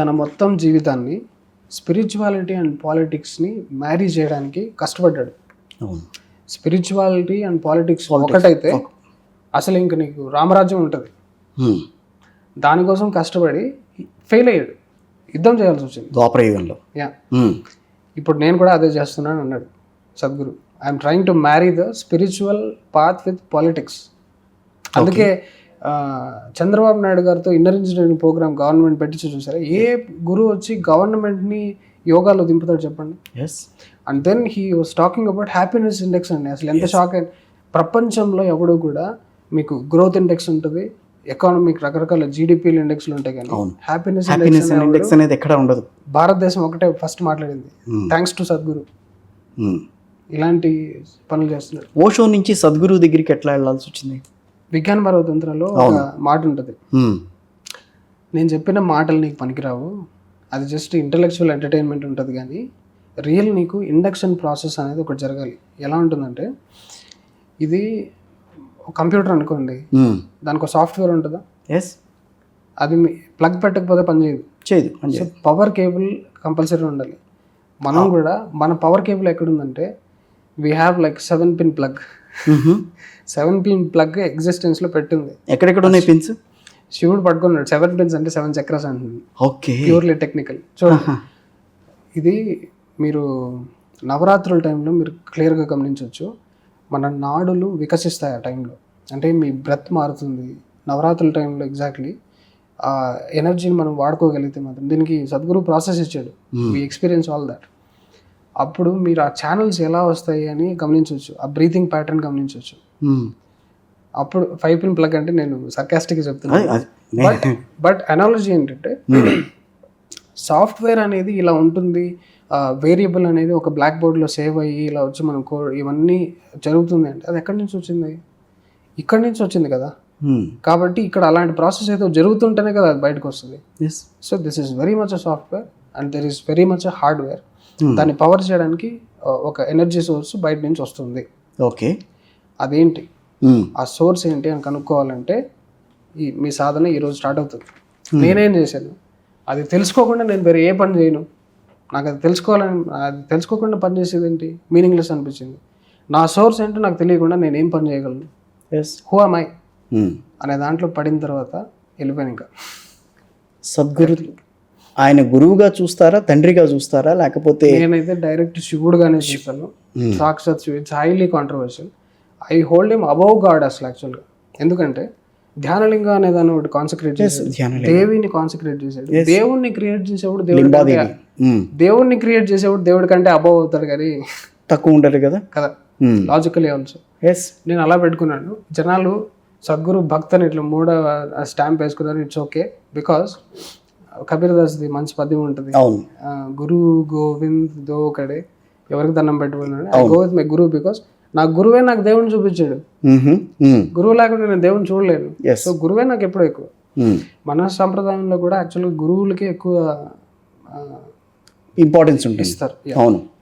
తన మొత్తం జీవితాన్ని స్పిరిచువాలిటీ అండ్ పాలిటిక్స్ని మ్యారీ చేయడానికి కష్టపడ్డాడు. అవును. స్పిరిచువాలిటీ అండ్ పాలిటిక్స్ ఒకటైతే అసలు ఇంక నీకు రామరాజ్యం ఉంటుంది. దానికోసం కష్టపడి ఫెయిల్ అయ్యాడు. యుద్ధం చేయాల్సి వచ్చింది. ద్వాపర యుగంలో యా. ఇప్పుడు నేను కూడా అదే చేస్తున్నాను అన్నాడు Sadhguru. I'm trying to marry the spiritual path with politics. అందుకే చంద్రబాబు నాయుడు గారితో ఇన్నర్ ఇంజనీరింగ్ ప్రోగ్రామ్ గవర్నమెంట్ పెట్టించి చూసారా? ఏ గురువు వచ్చి గవర్నమెంట్ని యోగాలో దింపుతాడు చెప్పండి? Yes and then he was talking about happiness index అండి. అసలు ఎంత షాక్ అయింది ప్రపంచంలో ఎవడు కూడా మీకు గ్రోత్ ఇండెక్స్ ఉంటుంది ఎకానమిక్ రకరకాల జీడిపీలు ఇండెక్స్లు ఉంటాయి కానీ. హ్యాపీనెస్ హ్యాపీనెస్ ఇండెక్స్ అనేది ఎక్కడ ఉండదు. భారతదేశం ఒకటే ఫస్ట్ మాట్లాడింది. Thanks to Sadhguru. ఇలాంటి పనులు చేస్తున్నాడు ఓషో నుంచి సద్గురు దగ్గరికి ఎట్లా వెళ్ళాల్సి వచ్చింది? విజ్ఞాన పర్వతంత్రంలో ఒక మాట ఉంటుంది. నేను చెప్పిన మాటలు నీకు పనికిరావు. అది జస్ట్ ఇంటలెక్చువల్ ఎంటర్టైన్మెంట్ ఉంటుంది కానీ రియల్ నీకు ఇండక్షన్ ప్రాసెస్ అనేది ఒకటి జరగాలి. ఎలా ఉంటుందంటే ఇది కంప్యూటర్ అనుకోండి. దానికి ఒక సాఫ్ట్వేర్ ఉంటుందా? ఎస్ అది మీ ప్లగ్ పెట్టకపోతే పనిచేయదు చేయదు. పవర్ కేబుల్ కంపల్సరీ ఉండాలి. మనం కూడా మన పవర్ కేబుల్ ఎక్కడుందంటే we have like seven pin plug. Seven pin plug ఎగ్జిస్టెన్స్లో పెట్టింది. ఎక్కడెక్కడ ఉన్నాయి పిన్స్ శివుడు పట్టుకున్నాడు. సెవెన్ పిన్స్ అంటే సెవెన్ చక్రాస్ అంటుంది. ఓకే. ప్యూర్లీ టెక్నికల్ చూడండి ఇది మీరు నవరాత్రుల టైంలో మీరు క్లియర్గా గమనించవచ్చు. మన నాడులు వికసిస్తాయి ఆ టైంలో అంటే మీ బ్రెత్ మారుతుంది. నవరాత్రుల టైంలో ఎగ్జాక్ట్లీ ఆ ఎనర్జీని మనం వాడుకోగలిగితే మాత్రం దీనికి సద్గురు ప్రాసెస్ ఇచ్చాడు. మీ ఎక్స్పీరియన్స్ ఆల్ దట్ అప్పుడు మీరు ఆ ఛానల్స్ ఎలా వస్తాయి అని గమనించవచ్చు. ఆ బ్రీతింగ్ ప్యాటర్న్ గమనించవచ్చు. హ్మ్. అప్పుడు ఫైవ్ పిన్ ప్లగ్ అంటే నేను సర్కాస్టిక్గా చెప్తున్నాను. నే- బట్ అనాలజీ ఏంటంటే సాఫ్ట్వేర్ అనేది ఇలా ఉంటుంది. వేరియబుల్ అనేది ఒక బ్లాక్ బోర్డ్లో సేవ్ అయ్యి ఇలా వచ్చి మనం కో ఇవన్నీ జరుగుతుంది అంటే అది ఎక్కడి నుంచి వచ్చింది? ఇక్కడి నుంచి వచ్చింది కదా. హ్మ్. కాబట్టి ఇక్కడ అలాంటి ప్రాసెస్ ఏదో జరుగుతుంటేనే కదా అది బయటకు వస్తుంది. So this is very much a software and there is very much a hardware Hmm. దాన్ని పవర్ చేయడానికి ఒక ఎనర్జీ సోర్స్ బయట నుంచి వస్తుంది. ఓకే అదేంటి? హ్మ్. ఆ సోర్స్ ఏంటి అని కనుక్కోవాలంటే ఈ మీ సాధన ఈరోజు స్టార్ట్ అవుతుంది. నేనేం చేశాను? అది తెలుసుకోకుండా నేను వేరే ఏ పని చేయను. నాకు అది తెలుసుకోవాలని అది తెలుసుకోకుండా పని చేసేది ఏంటి? మీనింగ్లెస్ అనిపించింది. నా సోర్స్ ఏంటో నాకు తెలియకుండా నేను ఏం పని చేయగలను? Yes who I? హ్మ్. అనే దాంట్లో పడిన తర్వాత వెళ్ళిపోయాను ఇంకా. సద్గురు ఆయన గురువుగా చూస్తారా తండ్రిగా చూస్తారా లేకపోతే నేనైతే డైరెక్ట్ శివుడుగానే చూస్తాను. సాక్షాత్ శివుడు. It's highly controversial I hold him above God అసలు యాక్చువల్గా ఎందుకంటే ధ్యానలింగ అనే దాన్ని ఒకటి కాన్సన్ట్రేట్ చేశాడు. దేవిని కాన్సన్ట్రేట్ చేశాడు. దేవుణ్ణి క్రియేట్ చేసేవాడు దేవుడి. దేవుణ్ణి క్రియేట్ చేసేవాడు దేవుడి కంటే అబౌవ్ అవుతాడు కానీ తక్కువ ఉండరు కదా? కదా. లాజికలీ ఆల్సో ఎస్ నేను అలా పెట్టుకున్నాను. జనాలు సద్గురు భక్తని ఇట్లా మూడో స్టాంప్ వేసుకున్నారు ఇట్స్ ఓకే బికాస్ కబీర్ దాస్ది మంచి పద్యం ఉంటుంది. అవును. గురు గోవింద్ దో ఒకడే. ఎవరికి దండం పెట్టుకున్నాడు? ఐ గో విత్ మై గురువు బికాస్ నా గురువే నాకు దేవుని చూపించాడు. గురువు లేకుండా నేను దేవుని చూడలేను. సో గురువే నాకు ఎప్పుడూ ఎక్కువ. మన సంప్రదాయంలో కూడా యాక్చువల్గా గురువులకి ఎక్కువ ఇంపార్టెన్స్ ఉంటుంది. ఇస్తారు. అవును.